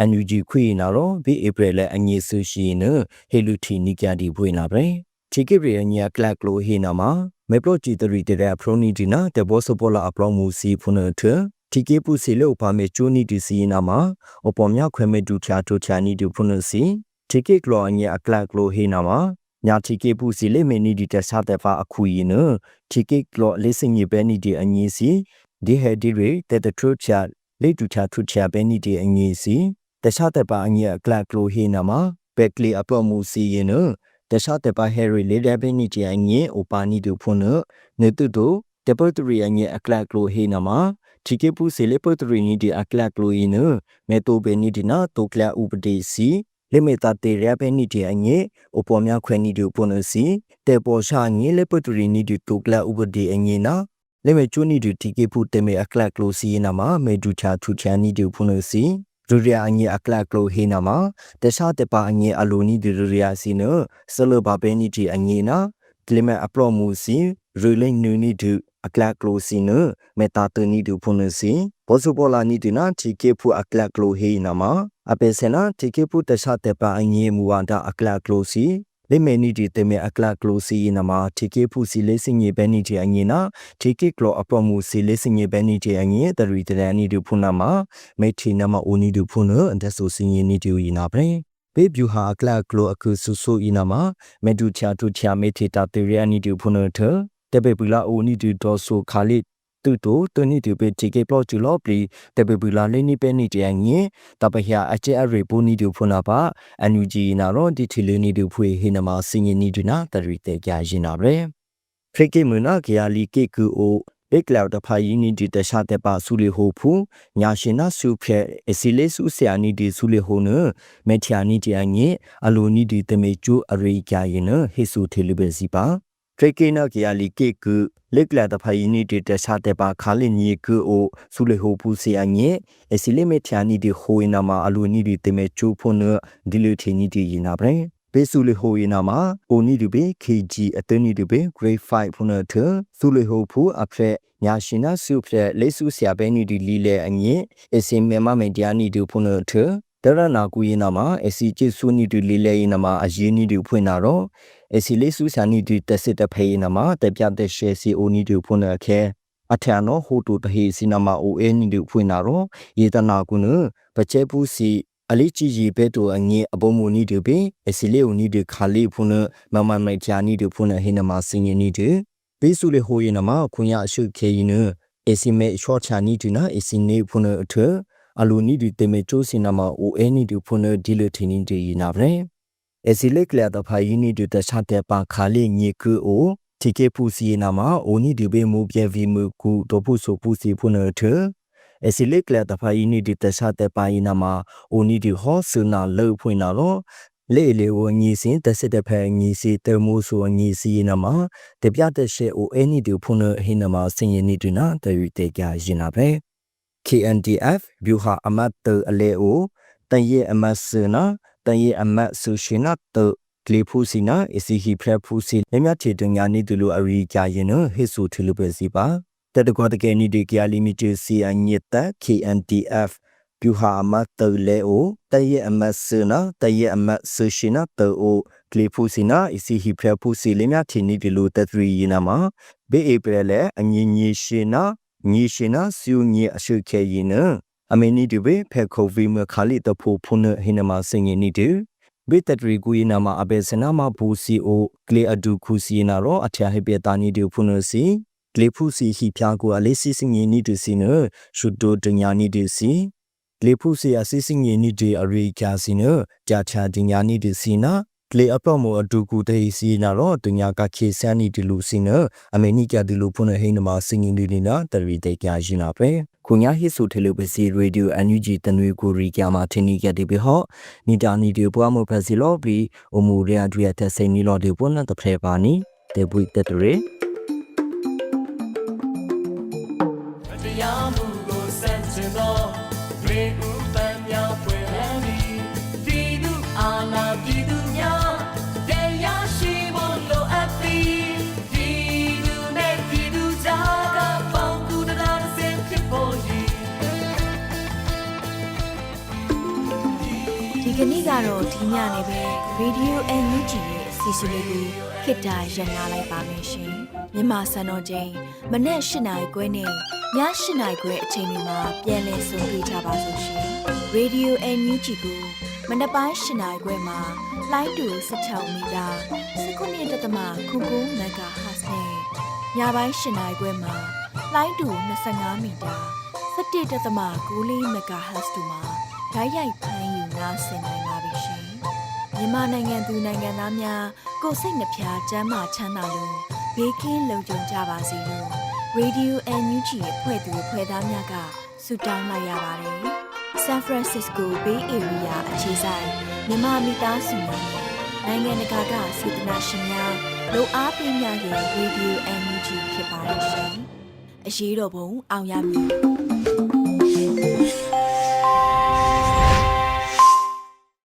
NUG ခွေနာတော့ဘီဧပြီလအငြေဆူရှိနဟေလူတီနီကြဒီဘွေနာပဲထေကေရေအငြေကလက်ကလိုဟေနာမှာမေပလော့ဂျီတရီဒရအပရိုနီတီနာတဘောစပေါ်လာအပလော့မူစီဖုန်ထတီကေပူစီလောပါမေချိုနီတီစီနာမှာအပေါ်မြခွဲမေတူချာတူချာနီတူဖုန်စီတီကေကလောအညအကလကလိုဟေနာမှာ ညာတီကေပူစီလေမေနီဒီတဆာတဲ့ဖာအခုယင်းတီကေကလောလေစင်ညပဲနီဒီအငီစီဒီဟဲဒီရီတဲ့တထရချာလေတူချာထူချာပဲနီဒီအငီစီတခြားတဲ့ပါအငီအကလကလိုဟေနာမှာဘက်ကလီအပမှုစီရင်နတခြားတပါဟယ်ရီလေဒဘနီတီအငေအိုပါနီတူဖုန်နေတုတုတပတ်တရီအငေအကလကလိုဟေနမှာချီကေပူစီလေပတ်တရီနီဒီအကလကလိုယင်းမေတိုဘနီဒီနာတိုကလာဥပဒေစီ လေမေတာတေရဘနီတီအငေအိုပေါ်မြခွဲနီတူဖုန်စီတေပေါ်ရှာငေလေပတ်တရီနီဒီတိုကလာဥပဒေအငေနာလေမေချူနီဒီတီကေပူတေမေအကလကလိုစီနာမှာမေဒူချာထူချာနီတူဖုန်စီရူရီယာအငေအကလကလိုဟေနာမှာတခြားတပါအငေအလိုနီဒီရူရီယာစီနဆလဘဘဲနီတီအငေနာကလီမဲအပလောမူစီရူလိန်နူနီဒူအကလကလိုစီနမေတာတနီဒူဖုန်စီဘောဆူပေါ်လာနီဒီနာတီကေဖူအကလကလိုဟေနာမှာ အပေစနာတီကေဖူတခြားတပါအငေမူဝါဒအကလကလိုစီလေမေနီဒီတေမေအကလကလိုစီနမှာတီကေဖူစီလေးစင်ငေဘဲနီတီအငေနာတီကေကလိုအပမူစီလေးစင်ငေဘဲနီတီအငေတရီတရနီဒူဖုနာမှာမေတီနမအိုနီဒူဖုနအန်တဆူစင်ငေနီဒူယနာပရေဘေဗျူဟာကလကလိုအခုဆူဆူအီနာမှာမေဒူချာတူချာမေတီတာတေရီယာနီဒူဖုနထတပေပူလာအိုနီဒူဒေါ်ဆူခါလစ် တူတိုတနိတူပေတီကေပလော့ချူလော့ပလီတပေပူလာလေးနိပဲနိတယငင်တပဟအချေအရေပူနီဒူဖုနာပါအန်ယူဂျီနာရောဒီတီလီနီဒူဖွေဟိနမစင်ငင်နီဒူနာတရီတေကြရင်နာပဲဖရိကေမနာဂယာလီကေကူအိုဘေကလောက်တဖာယီနီဒီတခြားတဲ့ပါဆူလီဟိုဖူညာရှင်နာစုဖဲအစီလေးစုဆရာနီဒီဆူလီဟိုနမေချာနီတီအငေအလိုနီဒီတမေကျူအရိကြရင်ဟေဆူထေလူပဲစီပါ ထရကေနာကယာလီကေကူလက်ကလာတဖာယီနီဒီတခြားတဲ့ပါခါလီနီကူအိုဆူလီဟိုဖူဆရာငေအစီလေးမေချာနီဒီဟိုနာမအလိုနီဒီတမေကျူဖုန်ဒီလူတီနီဒီယနာပရေဘေဆူလီဟိုယနာမှာအိုနီဒီဘေ KG အတနီဒီဘေ grade 5ဖုန်ထဆူလီဟိုဖူအဖက်ညာရှင်နာစုဖက်လေးစုဆရာဘဲနီဒီလီလေအငင်အစင်မေမမေတ္တယာနီဒီဖုန်ထ တရနာကူယနာမှာအစီချစ်ဆူနီဒီလီလေယနာမှာအယင်းနီဒီဖွင့်တာတော့အစီလေးစုဆရာနီဒီတက်စစ်တဖေးနာမှာတပြတဲ့ရှယ်စီအိုနီဒီဖွင့်တဲ့ခဲအထံနော်ဟိုတူတဟေစီနာမာအိုအဲနီဒီဖွင့်တာတော့ယေတနာကုနပချေပူစီအလေးကြီးကြီးဘဲတူအငေအပုံမူနီတူပေအစီလေးဦးနီတူခါလေးဖုန်မမမိုက်ချာနီတူဖုန်ဟိနမစင်ယနီတူဘေးစုလေဟိုယနမခွန်ရအရှုခေယနအစီမေရှော့ချာနီတူနာအစီနေဖုန်အထ အလူနီတူတေမေချိုးစင်နမအိုအဲနီတူဖုန်ဒီလထင်းနီတူယနာဗရေအစီလက်ကလတဖာယီနီတူတခြားတဲ့ပါခါလေးညေကူအိုတီကေပူစီနာမအိုနီဒီဘေမူပြေဗီမူကူတိုပူဆိုပူစီဖုန်အထအစီလက်ကလတဖာယီနီဒီတခြားတဲ့ပါယီနာမအိုနီဒီဟောဆူနာလောဖွင့်နာတော့လေလေဝညီစင်တစစ်တဖက်ညီစီတမိုးဆိုညီစီနမတပြတဲ့ရှေအိုအဲနီတူဖုန်ဟိနမစင်ယနီတူနာတယူတေကြရင်နာပဲ KNDF ဗျူဟာအမတ်တအလေအိုတန်ရဲ့အမတ်စနာတန်ရဲ့အမတ်ဆူရှင်နာတကလီဖူစီနာအစီဟီဖရက်ဖူစီမြမြချေတညာနီတူလိုအရိကြရင်ဟစ်ဆူထလူပဲစီပါတတကောတကယ်နီဒီကယာလီမီတီစီအညစ်တ KNDF ပြူဟာအမတ်တလေအိုတရဲ့အမတ်စနာတရဲ့အမတ်ဆရှိနာတောကလီဖူစီနာအစီဟီဖရဖူစီလေမြတီနီဒီလိုတသရီယနာမှာဘေအေပရလေအငင်းကြီးရှင်နာ ညီရှင်နာစီယညီအရှုခဲရင်နအမေနီဒီဘေဖဲခိုဗီမခါလီတဖိုဖုန်ဟိနမစင်ရင်နီဒီဘေတတရီကူယနာမှာအဘေစနာမှာဘူစီအိုကလီအဒူခုစီနာရောအထျာဟေပတာနီဒီဖုန်စီကလီဖူစီဟီဖျာကိုအလေးစီစင်ရင်နီဒီစီနရှုဒိုတညာနီဒီစီလေဖုစီအစီစင်ငီနီဒီအရိကာစီနကြာချာတင်ညာနီဒီစီနာ လေအပေါ်မအဒူကူတေးစီနာတော့တင်ညာကခေဆန်နီဒီလူစီနအမေနိကဒီလူဖုန်ဟိနမစင်ငီနီဒီနာတရီတေကြရင်နာပဲခုညာဟိဆုထေလူပစီရေဒီယိုအန်ယူဂျီတနွေကိုရီကြမှာထင်းနီကတိဘေဟောနီတာနီဒီပွားမဖစီလောဘီအမူရယာဒူရတဲ့စိန်နီလောဒီပွန်းတဲ့ဖရဲပါနီတေပွိတက်တရေတရား ကနေ့ကတော့ဒီညနေပဲ Radio NUG ရဲ့အစီအစဉ်လေးကိုခေတ္တရ延လာလိုက်ပါမယ်ရှင်မြန်မာစံတော်ချိန်မနေ့၈နိုင်ခွဲနဲ့ည၈နိုင်ခွဲအချိန်တွေမှာပြောင်းလဲဆိုပြကြပါစို့ရှင် Radio NUG ကိုမနေ့ပိုင်း၈နိုင်ခွဲမှာလိုင်းတူ16မီတာ19.7 MHz နဲ့ညပိုင်း၈နိုင်ခွဲမှာလိုင်းတူ25မီတာ17.6 MHz တို့မှာဓာတ်ရိုက်ဖမ်းယူ နားဆင်နိုင်ပါပြီရှင်။မြန်မာနိုင်ငံသူနိုင်ငံသားများကိုယ်စိတ်နှဖျားစမ်းမချမ်းသာလို့ဘေးကင်းလုံခြုံကြပါစေလို့ Radio NUG ရဲ့ဖွဲ့သူဖွဲ့သားများကဆုတောင်းလိုက်ရပါတယ်။ San Francisco Bay Area အခြေဆိုင်မြန်မာမိသားစုများနဲ့နိုင်ငံတကာကစေတနာရှင်များလို့အားပေးများရဲ့ Radio NUG ဖြစ်ပါတယ်ရှင်။အရေးတော်ပုံအောင်ရမည်